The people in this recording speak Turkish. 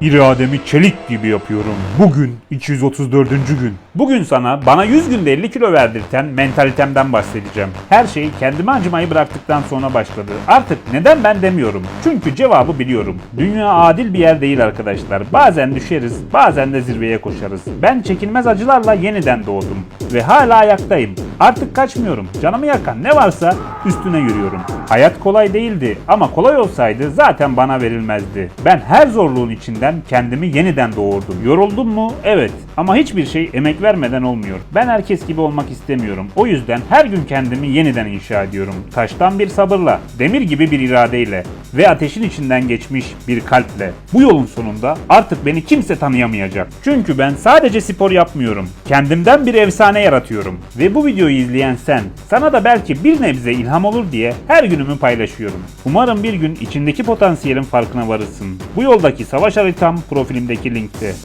İrademi çelik gibi yapıyorum. Bugün 234. gün. Bugün sana bana 100 günde 50 kilo verdirten mentalitemden bahsedeceğim. Her şey kendime acımayı bıraktıktan sonra başladı. Artık neden ben demiyorum. Çünkü cevabı biliyorum. Dünya adil bir yer değil arkadaşlar. Bazen düşeriz, bazen de zirveye koşarız. Ben çekilmez acılarla yeniden doğdum. Ve hala ayaktayım. Artık kaçmıyorum. Canımı yakan ne varsa üstüne yürüyorum. Hayat kolay değildi ama kolay olsaydı zaten bana verilmezdi. Ben her zorluğun içinden kendimi yeniden doğurdum. Yoruldum mu? Evet. Ama hiçbir şey emek vermeden olmuyor. Ben herkes gibi olmak istemiyorum. O yüzden her gün kendimi yeniden inşa ediyorum. Taştan bir sabırla, demir gibi bir iradeyle ve ateşin içinden geçmiş bir kalple. Bu yolun sonunda artık beni kimse tanıyamayacak. Çünkü ben sadece spor yapmıyorum. Kendimden bir efsane yaratıyorum. Ve bu videoyu izleyen sen, sana da belki bir nebze ilham olur diye her günümü paylaşıyorum. Umarım bir gün içindeki potansiyelin farkına varırsın. Bu yoldaki savaş haritam profilimdeki linkte.